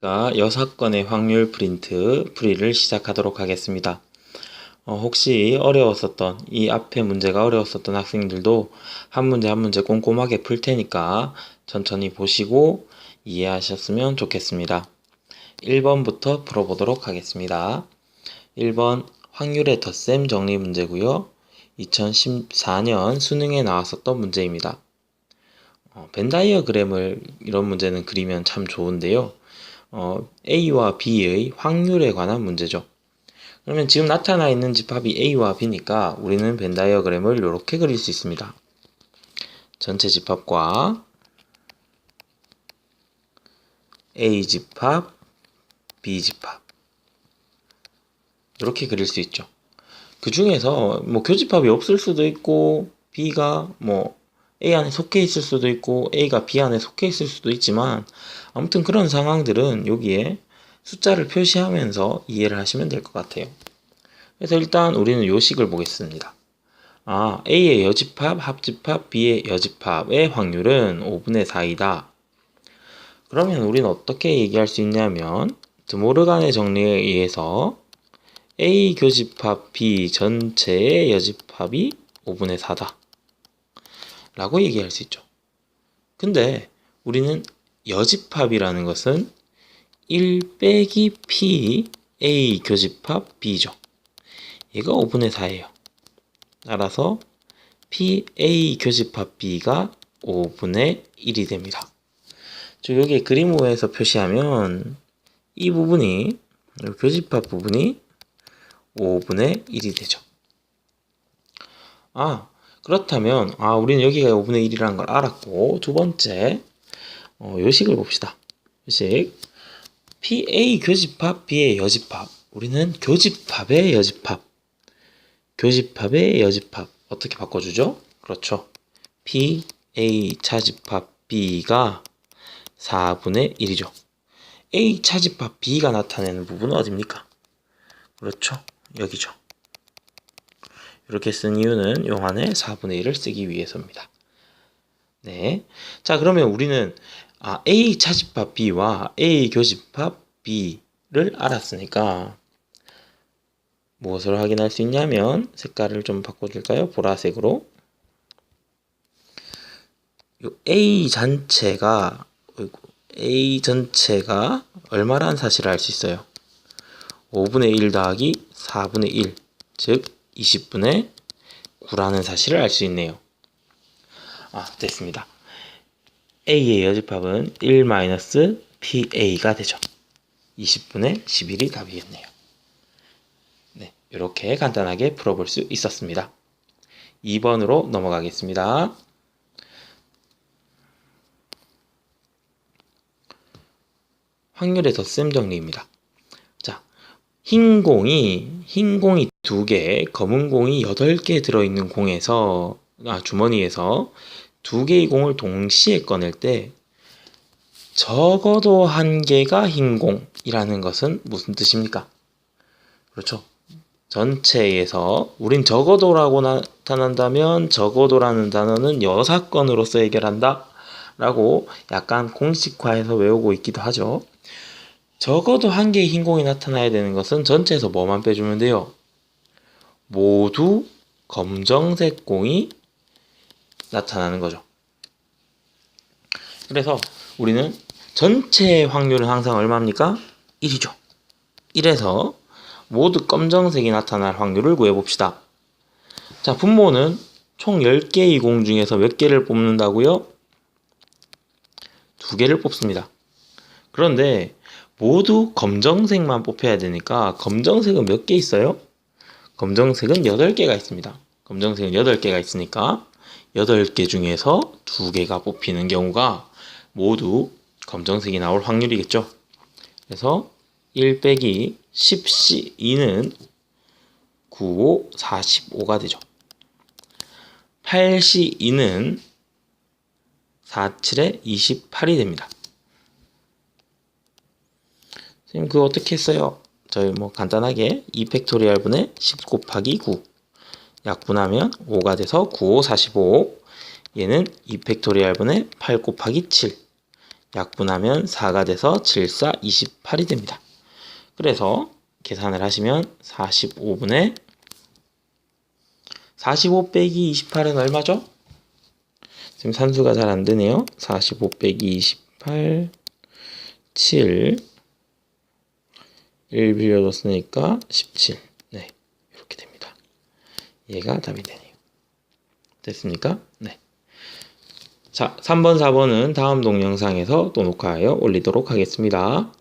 자, 6건의 확률 프린트 풀이를 시작하도록 하겠습니다. 어, 혹시 어려웠었던 이 앞에 문제가 어려웠었던 학생들도 한 문제 한 문제 꼼꼼하게 풀 테니까 천천히 보시고 이해하셨으면 좋겠습니다. 1번부터 풀어보도록 하겠습니다. 1번 확률의 덧셈 정리 문제고요. 2014년 수능에 나왔었던 문제입니다. 어, 벤다이어그램을 이런 문제는 그리면 참 좋은데요. 어, A와 B의 확률에 관한 문제죠. 그러면 지금 나타나 있는 집합이 A와 B니까 우리는 벤 다이어그램을 이렇게 그릴 수 있습니다. 전체 집합과 A 집합, B 집합 이렇게 그릴 수 있죠. 그 중에서 뭐 교집합이 없을 수도 있고 B가 뭐 A 안에 속해 있을 수도 있고 A가 B 안에 속해 있을 수도 있지만 아무튼 그런 상황들은 여기에 숫자를 표시하면서 이해를 하시면 될 것 같아요. 그래서 일단 우리는 요식을 보겠습니다. 아, A의 여집합, 합집합, B의 여집합의 확률은 5분의 4이다. 그러면 우리는 어떻게 얘기할 수 있냐면 드모르간의 정리에 의해서 A 교집합 B 전체의 여집합이 5분의 4다. 라고 얘기할 수 있죠. 근데 우리는 여집합이라는 것은 1 빼기 P A 교집합 B죠. 얘가 5분의 4예요. 따라서 P A 교집합 B가 5분의 1이 됩니다. 즉 여기 그림으로해서 표시하면 이 부분이 교집합 부분이 5분의 1이 되죠. 아, 그렇다면 아 우리는 여기가 5분의 1이라는 걸 알았고 두 번째 어, 요식을 봅시다. 요식 PA 교집합 B의 여집합 우리는 교집합의 여집합 교집합의 여집합 어떻게 바꿔주죠? 그렇죠. PA 차집합 B가 4분의 1이죠. A 차집합 B가 나타내는 부분은 어딥니까? 그렇죠. 여기죠. 이렇게 쓴 이유는 용안에 4분의 1을 쓰기 위해서입니다. 네. 자, 그러면 우리는 아, A 차집합 B와 A 교집합 B를 알았으니까 무엇을 확인할 수 있냐면 색깔을 좀 바꿔줄까요? 보라색으로. A 전체가 A 전체가 얼마라는 사실을 알 수 있어요. 5분의 1 더하기 4분의 1, 즉 20분의 9라는 사실을 알 수 있네요. 아, 됐습니다. A의 여집합은 1-PA가 되죠. 20분의 11이 답이겠네요. 네, 이렇게 간단하게 풀어볼 수 있었습니다. 2번으로 넘어가겠습니다. 확률의 덧셈 정리입니다. 흰 공이 흰 공이 두 개, 검은 공이 여덟 개 들어있는 공에서 아, 주머니에서 두 개의 공을 동시에 꺼낼 때 적어도 한 개가 흰 공이라는 것은 무슨 뜻입니까? 그렇죠. 전체에서 우린 적어도라고 나타난다면 적어도라는 단어는 여사 건으로서 해결한다 라고 약간 공식화해서 외우고 있기도 하죠. 적어도 한 개의 흰 공이 나타나야 되는 것은 전체에서 뭐만 빼주면 돼요? 모두 검정색 공이 나타나는 거죠. 그래서 우리는 전체 확률은 항상 얼마입니까? 1이죠. 1에서 모두 검정색이 나타날 확률을 구해봅시다. 자, 분모는 총 10개의 공 중에서 몇 개를 뽑는다고요? 두 개를 뽑습니다. 그런데 모두 검정색만 뽑혀야 되니까 검정색은 몇 개 있어요? 검정색은 8개가 있습니다. 검정색은 8개가 있으니까 8개 중에서 2개가 뽑히는 경우가 모두 검정색이 나올 확률이겠죠. 그래서 1 빼기 10C 2는 9, 5, 45가 되죠. 8C 2는 4, 7에 28이 됩니다. 선생님 그거 어떻게 했어요? 저희 뭐 간단하게 2 팩토리얼 분의 10 곱하기 9 약분하면 5가 돼서 9, 5, 45 얘는 2 팩토리얼 분의 8 곱하기 7 약분하면 4가 돼서 7, 4, 28이 됩니다. 그래서 계산을 하시면 45분의 45 빼기 28은 얼마죠? 지금 산수가 잘 안 되네요. 45 빼기 28, 7, 1 빌려줬으니까 17. 네, 이렇게 됩니다. 얘가 답이 되네요. 됐습니까? 네. 자, 3번, 4번은 다음 동영상에서 또 녹화하여 올리도록 하겠습니다.